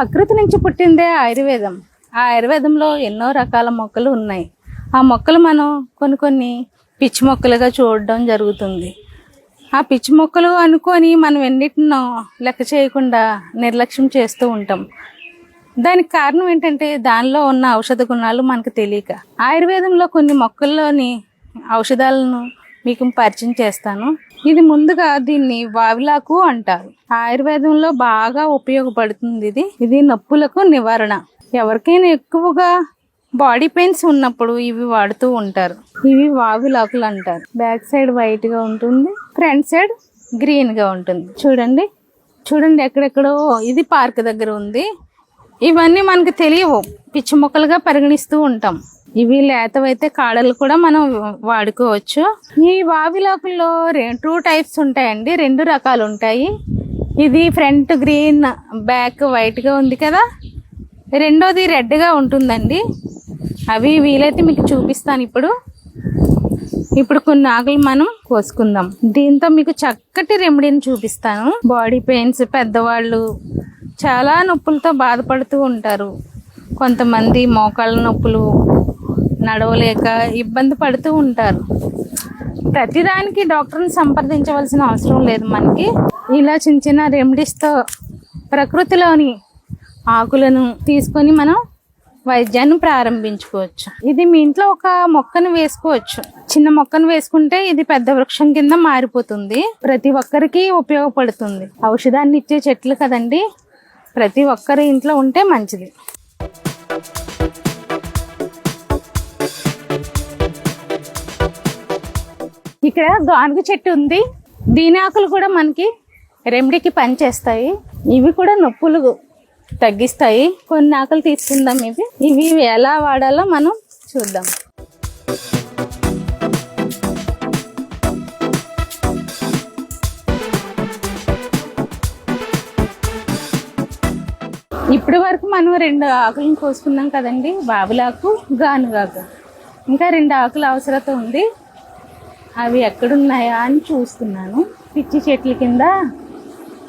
ప్రకృతి నుంచి పుట్టిందే ఆయుర్వేదం. ఆ ఆయుర్వేదంలో ఎన్నో రకాల మొక్కలు ఉన్నాయి. ఆ మొక్కలు మనం కొన్ని కొన్ని పిచ్చి మొక్కలుగా చూడడం జరుగుతుంది. ఆ పిచ్చి మొక్కలు అనుకొని మనం ఎన్నిటినో లెక్క చేయకుండా నిర్లక్ష్యం చేస్తూ ఉంటాం. దానికి కారణం ఏంటంటే దానిలో ఉన్న ఔషధ గుణాలు మనకు తెలియక. ఆయుర్వేదంలో కొన్ని మొక్కల్లోని ఔషధాలను మీకు పరిచయం చేస్తాను. ఇది ముందుగా దీన్ని వావిలాకు అంటారు. ఆయుర్వేదంలో బాగా ఉపయోగపడుతుంది ఇది. ఇది నొప్పులకు నివారణ. ఎవరికైనా ఎక్కువగా బాడీ పెయిన్స్ ఉన్నప్పుడు ఇవి వాడుతూ ఉంటారు. ఇవి వావిలాకులు అంటారు. బ్యాక్ సైడ్ వైట్గా ఉంటుంది. ఫ్రంట్ సైడ్ గ్రీన్గా ఉంటుంది. చూడండి. చూడండి ఎక్కడెక్కడో ఇది పార్క్ దగ్గర ఉంది. ఇవన్నీ మనకు తెలియవు. పిచ్చి మొక్కలుగా పరిగణిస్తూ ఉంటాం. ఇవి లేతవైతే కాడలు కూడా మనం వాడుకోవచ్చు. ఈ వావిలాకుల్లో టూ టైప్స్ ఉంటాయండి. రెండు రకాలు ఉంటాయి. ఇది ఫ్రంట్ గ్రీన్ బ్యాక్ వైట్గా ఉంది కదా. రెండోది రెడ్గా ఉంటుందండి. అవి వీలైతే మీకు చూపిస్తాను ఇప్పుడు. ఇప్పుడు కొన్ని ఆకులు మనం కోసుకుందాం. దీంతో మీకు చక్కటి రెమెడీని చూపిస్తాను. బాడీ పెయిన్స్ పెద్దవాళ్ళు చాలా నొప్పులతో బాధపడుతూ ఉంటారు. కొంతమంది మోకాళ్ళ నొప్పులు నడవలేక ఇబ్బంది పడుతూ ఉంటారు. ప్రతిదానికి డాక్టర్ని సంప్రదించవలసిన అవసరం లేదు మనకి. ఇలా చిన్న చిన్న రెమెడీస్తో ప్రకృతిలోని ఆకులను తీసుకొని మనం వైద్యాన్ని ప్రారంభించుకోవచ్చు. ఇది మీ ఇంట్లో ఒక మొక్కను వేసుకోవచ్చు. చిన్న మొక్కను వేసుకుంటే ఇది పెద్ద వృక్షం కింద మారిపోతుంది. ప్రతి ఒక్కరికి ఉపయోగపడుతుంది. ఔషధాన్ని ఇచ్చే చెట్లు కదండి. ప్రతి ఒక్కరి ఇంట్లో ఉంటే మంచిది. ఇక్కడ గానుగ చెట్టు ఉంది. దీని ఆకులు కూడా మనకి రెమెడీకి పనిచేస్తాయి. ఇవి కూడా నొప్పులు తగ్గిస్తాయి. కొన్ని ఆకులు తీసుకుందాం ఇవి. ఇవి ఎలా వాడాలో మనం చూద్దాం. ఇప్పటి వరకు మనం రెండు ఆకులను కోసుకున్నాం కదండి. బాబులాకు గానుగాకు. ఇంకా రెండు ఆకులు అవసరత ఉంది. అవి ఎక్కడున్నాయా అని చూస్తున్నాను. పిచ్చి చెట్ల కింద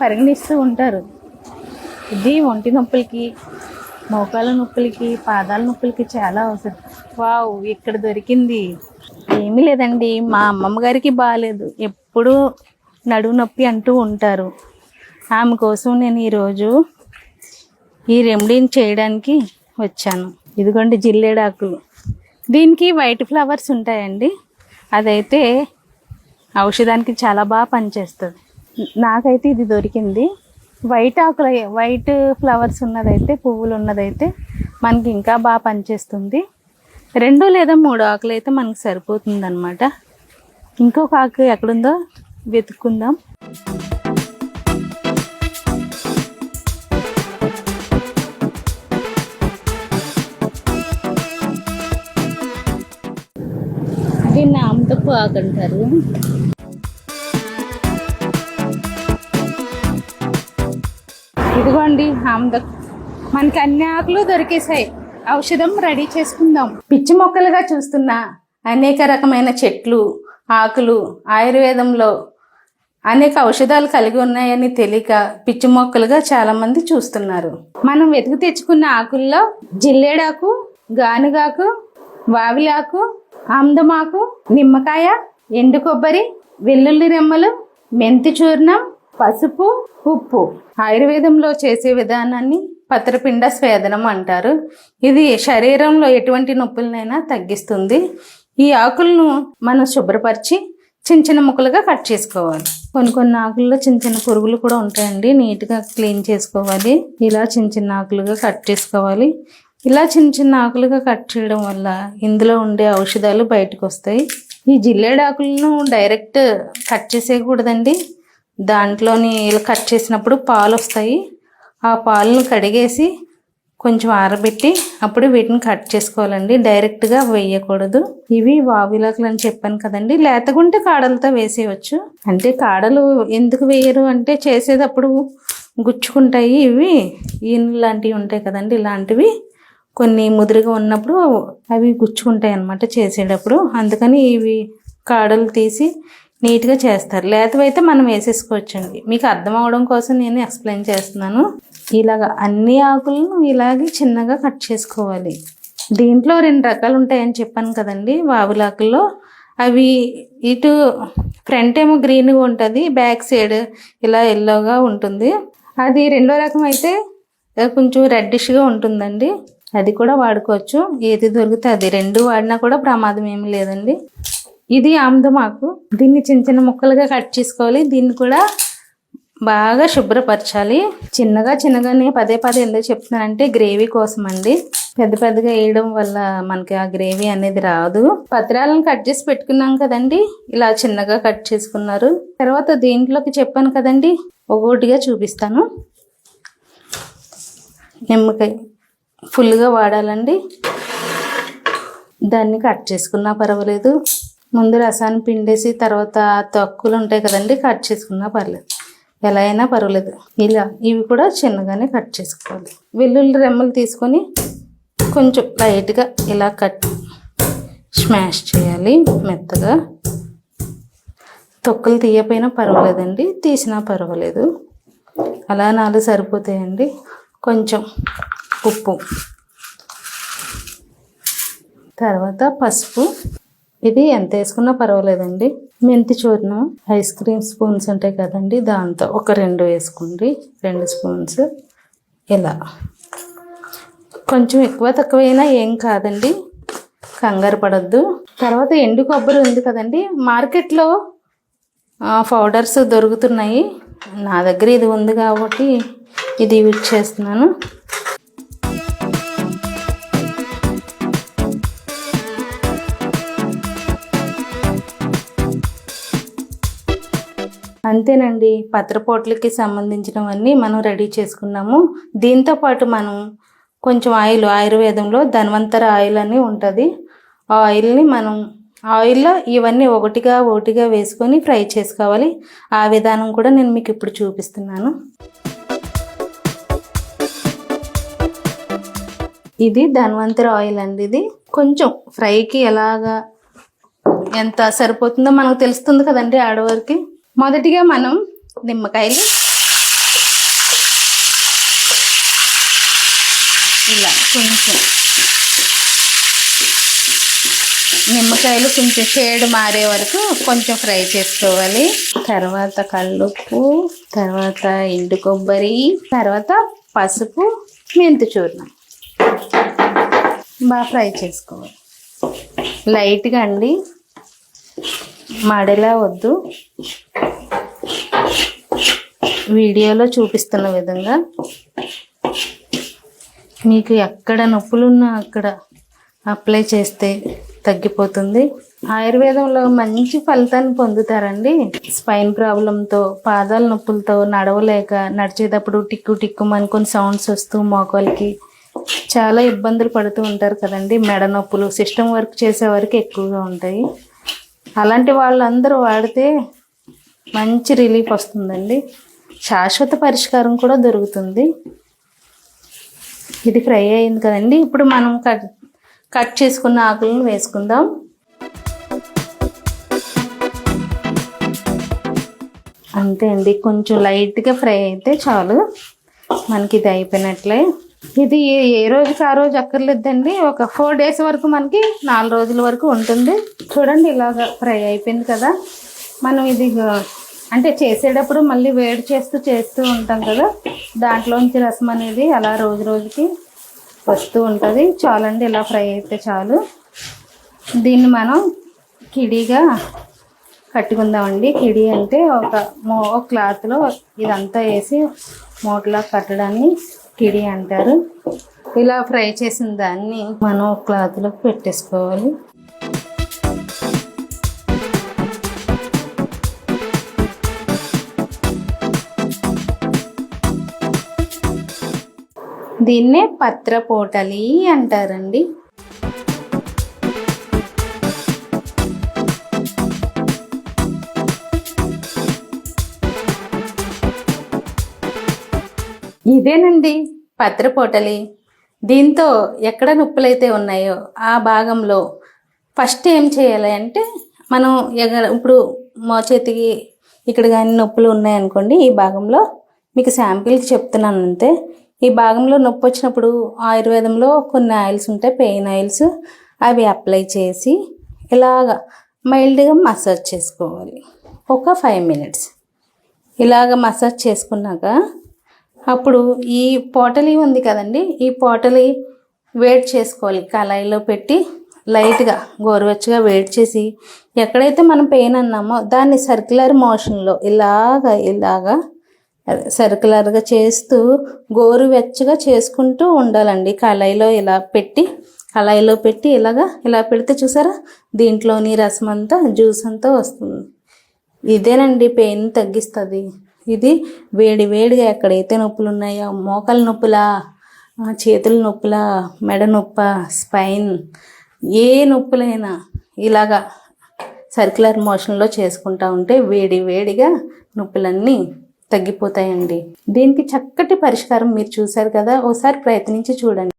పరిగణిస్తూ ఉంటారు. ఇది ఒంటి నొప్పులకి మోకాల నొప్పులకి పాదాల నొప్పులకి చాలా అవసరం. వావ్ ఇక్కడ దొరికింది. ఏమీ లేదండి మా అమ్మమ్మ గారికి బాగాలేదు ఎప్పుడూ నడువు నొప్పి అంటూ ఉంటారు. ఆమె కోసం నేను ఈరోజు ఈ రెమెడీని చేయడానికి వచ్చాను. ఇదిగోండి జిల్లేడాకులు. దీనికి వైట్ ఫ్లవర్స్ ఉంటాయండి. అదైతే ఔషధానికి చాలా బాగా పనిచేస్తుంది. నాకైతే ఇది దొరికింది. వైట్ ఆకులు వైట్ ఫ్లవర్స్ ఉన్నదైతే పువ్వులు ఉన్నదైతే మనకి ఇంకా బాగా పనిచేస్తుంది. రెండు లేదా మూడు ఆకులు అయితే మనకు సరిపోతుంది అనమాట ఇంకొక ఆకు ఎక్కడుందో వెతుక్కుందాం. దీన్ని ఆమతప్పు ఇదిగోండి ఆమ్ద. మనకి అన్ని ఆకులు దొరికేసాయి ఔషధం రెడీ చేసుకుందాం. పిచ్చి మొక్కలుగా చూస్తున్న అనేక రకమైన చెట్లు ఆకులు ఆయుర్వేదంలో అనేక ఔషధాలు కలిగి ఉన్నాయని తెలియక పిచ్చి మొక్కలుగా చాలా మంది చూస్తున్నారు. మనం వెతికి తెచ్చుకున్న ఆకుల్లో జిల్లేడాకు గానుగాకు వావిలాకు ఆమ్దమాకు నిమ్మకాయ ఎండు కొబ్బరి వెల్లుల్లి రెమ్మలు మెంతి చూర్ణం పసుపు ఉప్పు. ఆయుర్వేదంలో చేసే విధానాన్ని పత్రపిండ స్వేదనం అంటారు. ఇది శరీరంలో ఎటువంటి నొప్పులనైనా తగ్గిస్తుంది. ఈ ఆకులను మనం శుభ్రపరిచి చిన్న చిన్న ముక్కలుగా కట్ చేసుకోవాలి. కొన్ని కొన్ని ఆకుల్లో చిన్న చిన్న పురుగులు కూడా ఉంటాయండి. నీట్గా క్లీన్ చేసుకోవాలి. ఇలా చిన్న చిన్న ఆకులుగా కట్ చేసుకోవాలి. ఇలా చిన్న చిన్న ఆకులుగా కట్ చేయడం వల్ల ఇందులో ఉండే ఔషధాలు బయటకు వస్తాయి. ఈ జిల్లేడు ఆకులను డైరెక్ట్ కట్ చేసేయకూడదండి. దాంట్లోని ఇలా కట్ చేసినప్పుడు పాలు వస్తాయి. ఆ పాలను కడిగేసి కొంచెం ఆరబెట్టి అప్పుడు వీటిని కట్ చేసుకోవాలండి. డైరెక్ట్గా వేయకూడదు. ఇవి వావిలాకులు అని చెప్పాను కదండి. లేతగుంటే కాడలతో వేసేయవచ్చు అంటే కాడలు ఎందుకు వేయరు? అంటే చేసేటప్పుడు గుచ్చుకుంటాయి. ఇవి ఈయన లాంటివి ఉంటాయి కదండి. ఇలాంటివి కొన్ని ముదురుగా ఉన్నప్పుడు అవి గుచ్చుకుంటాయి అన్నమాట చేసేటప్పుడు. అందుకని ఇవి కాడలు తీసి నీట్గా చేస్తారు. లేతవైతే మనం వేసేసుకోవచ్చండి. మీకు అర్థం అవడం కోసం నేను ఎక్స్ప్లెయిన్ చేస్తున్నాను. ఇలాగ అన్ని ఆకులను ఇలాగే చిన్నగా కట్ చేసుకోవాలి. దీంట్లో రెండు రకాలు ఉంటాయని చెప్పాను కదండి వావులాకుల్లో. అవి ఇటు ఫ్రంట్ ఏమో గ్రీన్గా ఉంటుంది బ్యాక్ సైడ్ ఇలా ఎల్లోగా ఉంటుంది. అది రెండో రకం అయితే కొంచెం రెడ్డిష్గా ఉంటుందండి. అది కూడా వాడుకోవచ్చు. ఏది దొరికితే అది. రెండు వాడినా కూడా ప్రమాదం ఏమి లేదండి. ఇది ఆమ్దమాకు దీన్ని చిన్న చిన్న ముక్కలుగా కట్ చేసుకోవాలి. దీన్ని కూడా బాగా శుభ్రపరచాలి. చిన్నగా చిన్నగానే పదే పదే ఎందుకు చెప్తున్నానంటే గ్రేవీ కోసం అండి పెద్ద పెద్దగా వేయడం వల్ల మనకి ఆ గ్రేవీ అనేది రాదు. పత్రాలను కట్ చేసి పెట్టుకున్నాం కదండి. ఇలా చిన్నగా కట్ చేసుకున్నారు. తర్వాత దీంట్లోకి చెప్పాను కదండి. ఒక్కొక్కటిగా చూపిస్తాను. నిమ్మకాయ. ఫుల్గా వాడాలండి. దాన్ని కట్ చేసుకున్నా పర్వాలేదు. ముందు రసాన్ని పిండేసి తర్వాత తొక్కులు ఉంటాయి కదండి కట్ చేసుకున్నా పర్లేదు. ఎలా అయినా పర్వాలేదు. ఇలా ఇవి కూడా చిన్నగానే కట్ చేసుకోవాలి. వెల్లుల్లి రెమ్మలు తీసుకొని కొంచెం లైట్గా ఇలా కట్ స్మాష్ చేయాలి మెత్తగా. తొక్కలు తీయపోయినా పర్వాలేదండి తీసినా పర్వాలేదు. అలా నాలుగు సరిపోతాయండి. కొంచెం ఉప్పు. తర్వాత పసుపు. ఇది ఎంత వేసుకున్నా పర్వాలేదండి. మెంతి చూర్ణం ఐస్ క్రీమ్ స్పూన్స్ ఉంటాయి కదండి దాంతో ఒక రెండు వేసుకోండి. రెండు స్పూన్స్. ఇలా. కొంచెం ఎక్కువ తక్కువైనా ఏం కాదండి. కంగారు పడద్దు. తర్వాత ఎండు కొబ్బరి ఉంది కదండి. మార్కెట్లో పౌడర్స్ దొరుకుతున్నాయి. నా దగ్గర ఇది ఉంది కాబట్టి ఇది యూజ్ చేస్తున్నాను. అంతేనండి. పత్రపోట్లకి సంబంధించినవన్నీ మనం రెడీ చేసుకున్నాము. దీంతో పాటు మనం కొంచెం ఆయిల్ ఆయుర్వేదంలో ధన్వంతర ఆయిల్ అని ఉంటుంది. ఆ ఆయిల్ని మనం ఆయిల్లో ఇవన్నీ ఒకటిగా ఒకటిగా వేసుకొని ఫ్రై చేసుకోవాలి. ఆ విధానం కూడా నేను మీకు ఇప్పుడు చూపిస్తున్నాను. ఇది ధన్వంతర ఆయిల్ అండి ఇది. కొంచెం ఫ్రైకి ఎలాగా ఎంత సరిపోతుందో మనకు తెలుస్తుంది కదండి ఆడవారికి. మొదటిగా మనం నిమ్మకాయలు ఇలా కొంచెం నిమ్మకాయలు కొంచెం షేడ్ మారే వరకు కొంచెం ఫ్రై చేసుకోవాలి. తర్వాత కల్లుప్పు తర్వాత ఎండు కొబ్బరి తర్వాత పసుపు మెంతు చూర్ణం. బాగా ఫ్రై చేసుకోవాలి. లైట్గా అండి. మడలా వద్దు. వీడియోలో చూపిస్తున్న విధంగా మీకు ఎక్కడ నొప్పులున్నా అక్కడ అప్లై చేస్తే తగ్గిపోతుంది. ఆయుర్వేదంలో మంచి ఫలితాన్ని పొందుతారండి. స్పైన్ ప్రాబ్లంతో పాదాల నొప్పులతో నడవలేక నడిచేటప్పుడు టిక్కు టిక్కు కొన్ని సౌండ్స్ వస్తూ మోకాలకి చాలా ఇబ్బందులు పడుతూ ఉంటారు కదండి. మెడ నొప్పులు సిస్టమ్ వర్క్ చేసే వరకు ఎక్కువగా ఉంటాయి. అలాంటి వాళ్ళందరూ వాడితే మంచి రిలీఫ్ వస్తుందండి. శాశ్వత పరిష్కారం కూడా దొరుకుతుంది. ఇది ఫ్రై అయింది కదండి. ఇప్పుడు మనం కట్ కట్ చేసుకున్న ఆకులను వేసుకుందాం. అంతే అండి. కొంచెం లైట్గా ఫ్రై అయితే చాలు. మనకి ఇది అయిపోయినట్లే. ఇది ఏ రోజుకి ఆ రోజు అక్కర్లేదండి. ఒక ఫోర్ డేస్ వరకు మనకి నాలుగు రోజుల వరకు ఉంటుంది. చూడండి ఇలాగ ఫ్రై అయిపోయింది కదా. మనం ఇది అంటే చేసేటప్పుడు మళ్ళీ వేడి చేస్తూ చేస్తూ ఉంటాం కదా. దాంట్లోంచి రసం అనేది అలా రోజు రోజుకి వస్తూ ఉంటుంది. చాలండి ఇలా ఫ్రై అయితే చాలు. దీన్ని మనం కిడీగా కట్టుకుందామండి. కిడి అంటే ఒక మో ఒక క్లాత్లో ఇదంతా వేసి మూటలా కట్టడాన్ని కిడి అంటారు. ఇలా ఫ్రై చేసిన దాన్ని మనం క్లాత్లో పెట్టేసుకోవాలి. దీన్నే పత్రపోటలి అంటారండి. ఇదేనండి పత్రపోటలి దీంతో ఎక్కడ నొప్పులైతే ఉన్నాయో ఆ భాగంలో ఫస్ట్ ఏం చేయాలి అంటే మనం ఎగ ఇప్పుడు మా చేతికి ఇక్కడ కానీ నొప్పులు ఉన్నాయనుకోండి ఈ భాగంలో మీకు శాంపిల్కి చెప్తున్నాను అంతే. ఈ భాగంలో నొప్పి వచ్చినప్పుడు ఆయుర్వేదంలో కొన్ని ఆయిల్స్ ఉంటాయి పెయిన్ ఆయిల్స్. అవి అప్లై చేసి ఇలాగ మైల్డ్గా మసాజ్ చేసుకోవాలి. ఒక ఫైవ్ మినిట్స్. ఇలాగ మసాజ్ చేసుకున్నాక అప్పుడు ఈ పోటలి ఉంది కదండి. ఈ పోటలి వేడి చేసుకోవాలి. కళాయిలో పెట్టి లైట్గా గోరువెచ్చగా వేడి చేసి ఎక్కడైతే మనం పెయిన్ అన్నామో దాన్ని సర్క్యులర్ మోషన్లో ఇలాగ ఇలాగా సర్క్యులర్గా చేస్తూ గోరువెచ్చగా చేసుకుంటూ ఉండాలండి. కళాయిలో ఇలా పెట్టి కళాయిలో పెట్టి ఇలాగా ఇలా పెడితే చూసారా? దీంట్లోని రసం అంతా జ్యూస్ అంతా వస్తుంది. ఇదేనండి పెయిన్ తగ్గిస్తుంది. ఇది వేడి వేడిగా ఎక్కడైతే నొప్పులు ఉన్నాయో మోకాల నొప్పులా చేతుల నొప్పులా మెడ నొప్ప స్పైన్ ఏ నొప్పులైనా ఇలాగా సర్క్యులర్ మోషన్లో చేసుకుంటా ఉంటే వేడి వేడిగా నొప్పులన్నీ తగ్గిపోతాయండి. దీనికి చక్కటి పరిష్కారం మీరు చూశారు కదా ఒకసారి ప్రయత్నించి చూడండి.